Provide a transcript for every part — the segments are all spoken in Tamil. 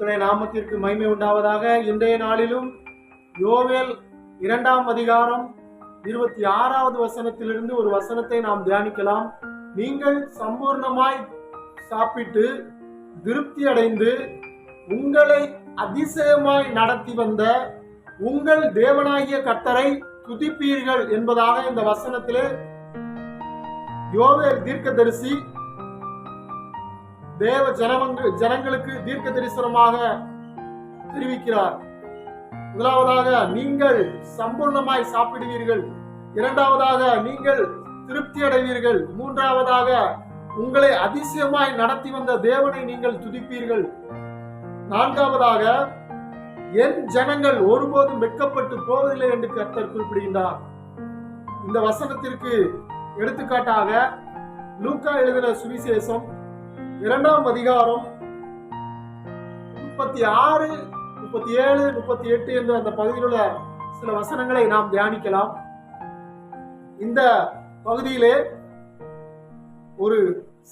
கர்த்தருடைய நாமத்திற்கு மகிமை உண்டாவதாக இன்றைய நாளிலும் யோவேல் இரண்டாம் அதிகாரம் இருபத்தி ஆறாவது வசனத்திலிருந்து ஒரு வசனத்தை நாம் தியானிக்கலாம். நீங்கள் சம்பூர்ணமாய் சாப்பிட்டு திருப்தி அடைந்து உங்களை அதிசயமாய் நடத்தி வந்த உங்கள் தேவனாகிய கர்த்தரை துதிப்பீர்கள் என்பதாக இந்த வசனத்திலே யோவேல் தீர்க்கதரிசி தேவ ஜனவங்கள் ஜனங்களுக்கு தீர்க்க தரிசனமாக தெரிவிக்கிறார். முதலாவதாக நீங்கள் சம்பூர்ணமாய் சாப்பிடுவீர்கள். இரண்டாவதாக நீங்கள் திருப்தி அடைவீர்கள் மூன்றாவதாக உங்களை அதிசயமாய் நடத்தி வந்த தேவனை நீங்கள் துதிப்பீர்கள். நான்காவதாக என் ஜனங்கள் ஒருபோதும் வெட்கப்பட்டு போவதில்லை என்று கர்த்தர் குறிப்பிடுகின்றார். இந்த வசனத்திற்கு எடுத்துக்காட்டாக லூக்கா எழுதின சுவிசேஷம் இரண்டாம் அதிகாரம் முப்பத்தி ஆறு முப்பத்தி ஏழு முப்பத்தி எட்டு என்ற அந்த பகுதியில் உள்ள சில வசனங்களை நாம் தியானிக்கலாம். இந்த பகுதியிலே ஒரு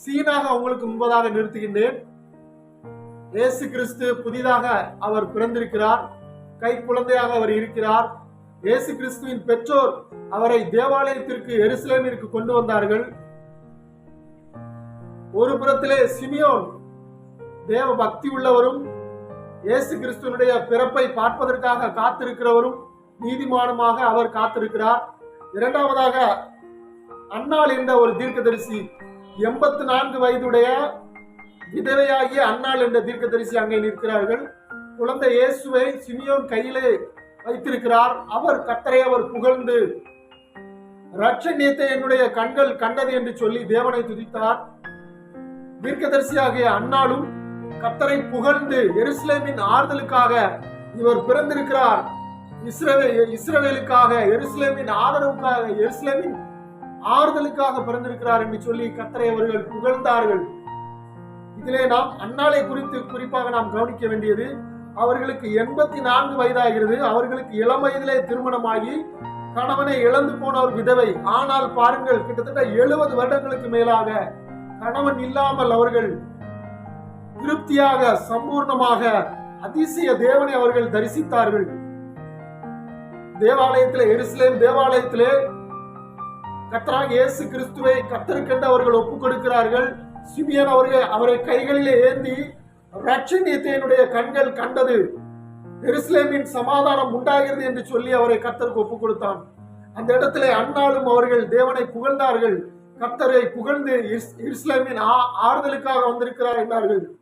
சீனாக உங்களுக்கு முன்பதாக நிறுத்துகின்றேன். இயேசு கிறிஸ்து புதிதாக அவர் பிறந்திருக்கிறார். கை குழந்தையாக அவர் இருக்கிறார். இயேசு கிறிஸ்துவின் பெற்றோர் அவரை தேவாலயத்திற்கு எருசலேமிற்கு கொண்டு வந்தார்கள். ஒரு புறத்திலே சிமியோன் தேவ பக்தி உள்ளவரும் இயேசு கிறிஸ்துவனுடைய பிறப்பை பார்ப்பதற்காக காத்திருக்கிறவரும் நீதிமானமாக அவர் காத்திருக்கிறார். இரண்டாவதாக அன்னாள் என்ற ஒரு தீர்க்கதரிசி எண்பத்தி நான்கு வயதுடைய விதவையாகிய அன்னாள் என்ற தீர்க்கதரிசி அங்கே நிற்கிறார்கள். குழந்தை இயேசுவை சிமியோன் கையிலே வைத்திருக்கிறார். அவர் கத்தரை அவர் புகழ்ந்து ரட்சணியத்தை என்னுடைய கண்கள் கண்டது என்று சொல்லி தேவனை துதித்தார். தீர்க்கதரிசியாகிய அன்னாலும் கத்தரை புகழ்ந்து எருசலேமின் ஆறுதலுக்காக இவர் பிறந்திருக்கிறார். இஸ்ரவே இஸ்ரவேலுக்காக எருசலேமின் ஆதரவுக்காக எருசலேமின் ஆறுதலுக்காக பிறந்திருக்கிறார் என்று சொல்லி கத்தரை அவர்கள் புகழ்ந்தார்கள். இதிலே நாம் அன்னாலை குறித்து குறிப்பாக நாம் கவனிக்க வேண்டியது அவர்களுக்கு எண்பத்தி நான்கு வயதாகிறது. அவர்களுக்கு இளம் வயதிலே திருமணமாகி கணவனை இழந்து போன ஒரு விதவை. ஆனால் பாருங்கள் கிட்டத்தட்ட எழுபது வருடங்களுக்கு மேலாக கணவன் இல்லாமல் அவர்கள் திருப்தியாக சம்பூர்ணமாக அதிசய தேவனை அவர்கள் தரிசித்தார்கள். தேவாலயத்திலே எருசலேம் தேவாலயத்திலே கத்தராக இயேசு கிறிஸ்துவை கத்தருக்கென்று அவர்கள் ஒப்புக் கொடுக்கிறார்கள். சிமியன் அவர்கள் அவரை கைகளிலே ஏந்தி ரட்சணியத்தையினுடைய கண்கள் கண்டது. எருசலேமின் சமாதானம் உண்டாகிறது என்று சொல்லி அவரை கத்தருக்கு ஒப்புக் கொடுத்தான். அந்த இடத்திலே அன்னாலும் அவர்கள் தேவனை புகழ்ந்தார்கள். கர்த்தரை புகழ்ந்து இஸ்- இஸ்லாமின் ஆறுதலுக்காக வந்திருக்கிறார் என்றார்கள்.